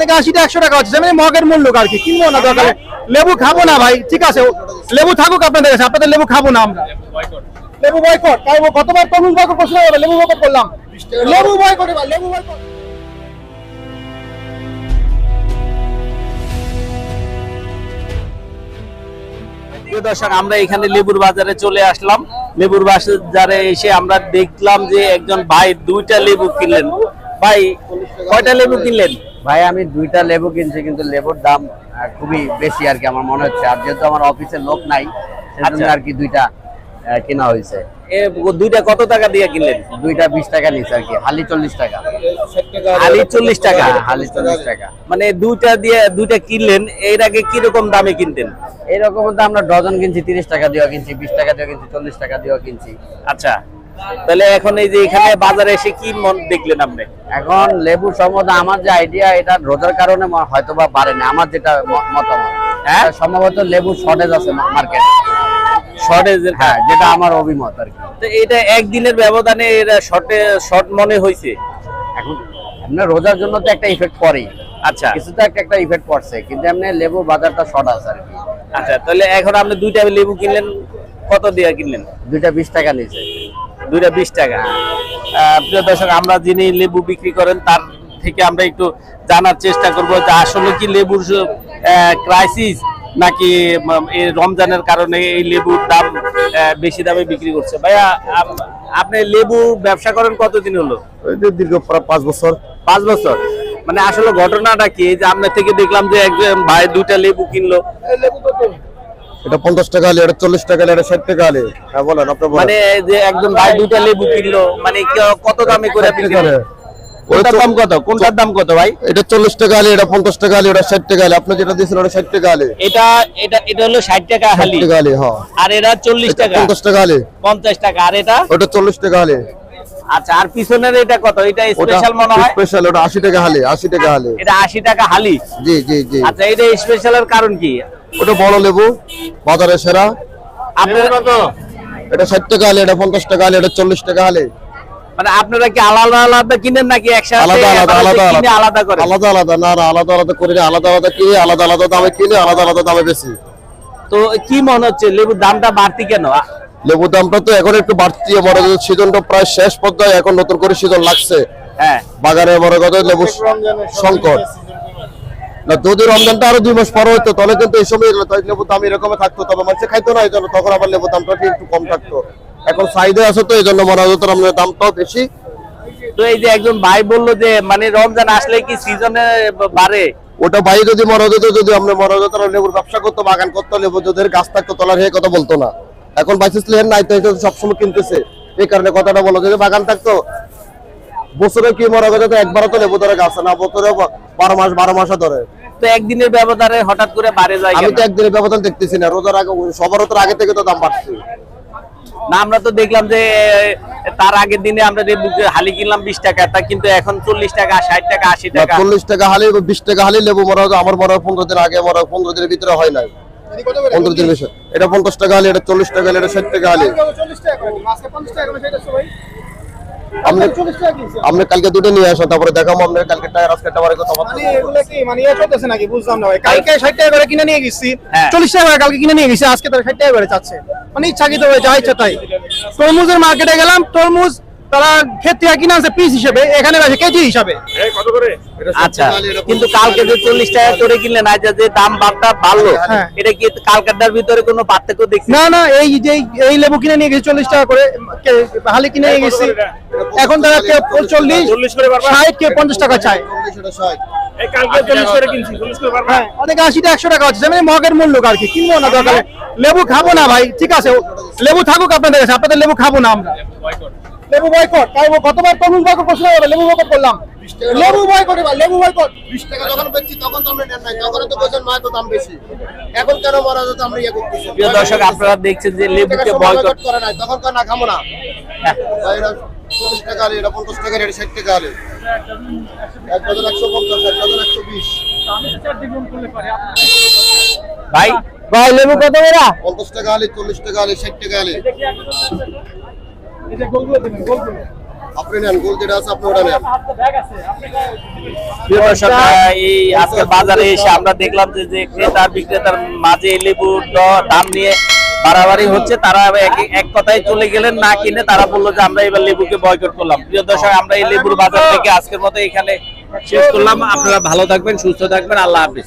থেকে আশিটা, একশো টাকা হচ্ছে। মানে মগের মূল্য আর কি। কিনবো না দরকার? লেবু খাব না ভাই, ঠিক আছে। লেবু থাকুক আপনাদের কাছে, আপনাদের লেবু খাব না আমরা। লেবু বয়কট তাই কতবার বয়কট প্রশ্ন হবে লেবু বয়কট করলাম। লেবু বয়কট লেবু বয়কট দর্শক, আমরা এখানে লেবুর বাজারে চলে আসলাম। লেবুর বাজারে এসে আমরা দেখলাম যে একজন ভাই দুইটা লেবু কিনলেন। ভাই, কয়টা লেবু কিনলেন? ভাই আমি দুইটা লেবু কিনছি কিন্তু লেবুর দাম খুবই বেশি আর কি আমার মনে হচ্ছে। আর যেহেতু আমার অফিসে লোক নাই সেজন্য আচ্ছা। আর কি দুইটা কেনা হয়েছে। দুইটা কত টাকা দিয়ে কিনলেন? দুইটা বিশ টাকা নিচ্ছে আর কি হালি চল্লিশ টাকা। আলি চল্লিশ টাকা? হালি চল্লিশ টাকা। মানে দুইটা দিয়ে দুইটা কিনলেন এর আগে কীরকম দামে কিনতেন? এরকম তো আমরা ডজন কিনছি তিরিশ টাকা দিয়েও কিনছি বিশ টাকা দিয়েও কিনছি চল্লিশ টাকা দিয়েও কিনছি। আচ্ছা। তাহলে এখন এই যে এখানে বাজারে এসে কি মন দেখলেন আপনি? এখন লেবু সম্বন্ধে আমার যে আইডিয়া এটা রোদের কারণে হয়তো বা বাড়েনি আমার যেটা মতামত। হ্যাঁ? সম্ভবত লেবু শর্টেজ আছে মার্কেটে শর্টেজের হ্যাঁ যেটা আমার অভিমত আর কি। তো এটা একদিনের ব্যবধানে এরা শর্টে শর্ট মনে হয়েছে? এখন এমনি রোজার জন্য তো একটা ইফেক্ট পড়েই। আচ্ছা। কিছু তো একটা একটা ইফেক্ট পড়ছে কিন্তু এমনি লেবু বাজারটা শর্ট আছে আর কি। আচ্ছা তাহলে এখন আপনি দুইটা লেবু কিনলেন কত দিয়ে কিনলেন? দুইটা বিশ টাকা নিচে দুইটা বিশ টাকা। প্রিয় দর্শক আমরা যিনি লেবু বিক্রি করেন তার থেকে আমরা একটু জানার চেষ্টা করব যে আসলে কি লেবুর ক্রাইসিস নাকি এই রমজানের কারণে এই লেবুর দাম বেশি দামে বিক্রি করছে। ভাইয়া আপ- আপনি লেবু ব্যবসা করেন কতদিন হলো? দীর্ঘ প্রায় পাঁচ বছর। পাঁচ বছর। মানে আসলে ঘটনাটা কি? যে আপনার থেকে দেখলাম যে একজন ভাই দুইটা লেবু কিনলো। এটা পঞ্চাশ টাকা আলে এটা চল্লিশ টাকা আলে এটা ষাট টাকা আলে হ্যাঁ বলেন আপনি মানে যে একজন ভাই দুইটা লেবু কিনলো মানে কত দামে করে বিক্রি করে কোনটার দাম কত? কোনটার দাম কত ভাই? এটা চল্লিশ টাকা আলে এটা পঞ্চাশ টাকা আলে এটা ষাট টাকা আলে আপনি যেটা দিয়েছেন ওটা ষাট টাকা আলে এটা এটা এটা হলো ষাট টাকা ষাট টাকা আলে হ্যাঁ। আর এটা চল্লিশ টাকা। পঞ্চাশ টাকা আলে পঞ্চাশ টাকা। আর এটা? ওটা চল্লিশ টাকা আলে আচ্ছা আর পিছনের এটা কত? এটা স্পেশাল মনে হয়? স্পেশাল ওটা আশি টাকা হালে আশি টাকা হালে। এটা আশি টাকা হালি? জি জি জি। আচ্ছা এটা স্পেশালের কারণ কি? ওটা বড় লেবু বাজারে সেরা। এটা ষাট টাকা আলে এটা পঞ্চাশ টাকা আলে এটা চল্লিশ টাকা হালে। মানে আপনারা কি আলাদা আলাদা কিনেন নাকি একসাথে আলাদা আলাদা আলাদা আলাদা। করে আলাদা আলাদা না না আলাদা আলাদা করি আলাদা আলাদা কিনে আলাদা আলাদা দামে কিনে আলাদা আলাদা দামে বেশি। তো কি মনে হচ্ছে লেবুর দামটা বাড়তি কেন? লেবুর দামটা তো এখন একটু বাড়তি বড় সিজনটা প্রায় শেষ পর্যায়ে এখন নতুন করে সিজন লাগছে। হ্যাঁ। বাগানে বড় কথা লেবু সংকট। না যদি রমজানটা আরও দুই মাস পরে হতো তাহলে কিন্তু এই সময় লেবু দাম এরকম থাকতো তবে মানুষ খাইতো না এই জন্য তখন আবার লেবু দামটা একটু কম থাকতো। এখন চাহিদা আছে তো এই জন্য মনে হয় রমজানের দামটাও বেশি। তো এই যে একজন ভাই বলল যে মানে রমজান আসলে কি সিজনে বাড়ে? ওটা ভাই যদি মনে হতো যদি আমরা মনে হতো লেবুর ব্যবসা করতো বাগান করতো লেবু যদি গাছ থাকতো তাহলে এই কথা বলতো না। এখন বাইসিস নাই তো সবসময় কিনতেছে। এই কারণে কথাটা বলো যদি বাগান থাকতো বছরে কি মনে করতো একবারও তো লেবু ধরে গাছ না বছরে বারো মাস বারো মাসে ধরে। তো একদিনের ব্যবধানে হঠাৎ করে বাড়ে যায় আমি? তো একদিনের ব্যবধান দেখতেছি না রোজার আগে সবারও তো আগে থেকে তো দাম বাড়ছে। না আমরা তো দেখলাম যে তার আগের দিনে আমরা যে বুকে হালি কিনলাম বিশ টাকা তা কিন্তু এখন চল্লিশ টাকা ষাট টাকা আশি টাকা। চল্লিশ টাকা হালি বিশ টাকা হালি লেবু মনে হয় আমার মনে হয় পনেরো দিন আগে হয় পনেরো দিনের ভিতরে হয় নাই। পনেরো দিন বেশি এটা পঞ্চাশ টাকা হালি এটা চল্লিশ টাকা হালি এটা ষাট টাকা হালি। আপনি কালকে দুটো নিয়ে আসো তারপরে দেখাবো আপনার কালকে টায়ার আজকে টায়ারে কথা বলব। মানে এগুলো কি মানে ইয়া চলতেছে নাকি? বুঝলাম না ভাই। কালকে ষাট টাকা করে কিনে নিয়ে গেছি। হ্যাঁ। চল্লিশ টাকা করে কালকে কিনে নিয়ে গেছি আজকে তার 60 টাকা করে চাচ্ছে। মানে ইচ্ছাকৃত কি যা ইচ্ছা তাই। তরমুজের মার্কেটে গেলাম তরমুজ তারা ক্ষেত থেকে কিনে আনছে পিস হিসেবে এখানে আছে কেজি হিসাবে। আচ্ছা কিন্তু কালকে যে চল্লিশ টাকা করে কিনলেন আজ যে দাম বাড়টা বাড়লো হ্যাঁ। এটা কি কালকাটার ভিতরে কোনো পার্থক্য দেখছি না না এই যে এই লেবু কিনে নিয়ে গেছি চল্লিশ টাকা করে হালি কিনে নিয়ে গেছি। এখন তারা কেউ চল্লিশ ষাট কেউ পঞ্চাশ টাকা চায়। হ্যাঁ একশো টাকা হচ্ছে মানে মগের মূল্য আর কি কিনবো না দরকার। লেবু খাব না ভাই ঠিক আছে লেবু থাকুক আপনাদের কাছে আপনাদের লেবু খাব না আমরা। লেবু বয়কট তাই ও কতবার তরমুজ বয়কট প্রশ্ন হবে লেবু বয়কট করলাম। লেবু বয়কট এবার লেবু বয়কট বিশ টাকা যখন বেচছি তখন তো আমরা নেন নাই। তখন তো বলছেন মা তো দাম বেশি। এখন কেন মরা যেত আমরা ইয়ে করতেছি। প্রিয় দর্শক আপনারা দেখছেন যে লেবুকে বয়কট করে নাই। তখন তো না খাব না। এটা চল্লিশ টাকা আলে এটা পঞ্চাশ টাকা এটা ষাট টাকা আলে। এক ডজন একশো পঞ্চাশ এক ডজন একশো বিশ। ভাই ভাই লেবু কত করে পঞ্চাশ টাকা আলে চল্লিশ টাকা আলে ষাট টাকা আলে। আপনি নেন গোল যেটা আছে আপনি ওটা নেন। প্রিয় দর্শক আহ, এই আজকে বাজারে এসে আমরা দেখলাম যে যে ক্রেতা বিক্রেতার মাঝে এই লেবুর দাম নিয়ে বাড়াবাড়ি হচ্ছে। তারা এক- এক কথায় চলে গেলেন না কিনে তারা বলল যে আমরা এবার লেবুকে বয়কট করলাম। প্রিয় দর্শক আমরা এই লেবুর বাজার থেকে আজকের মতো এখানে শেষ করলাম। আপনারা ভালো থাকবেন সুস্থ থাকবেন। আল্লাহ হাফিজ।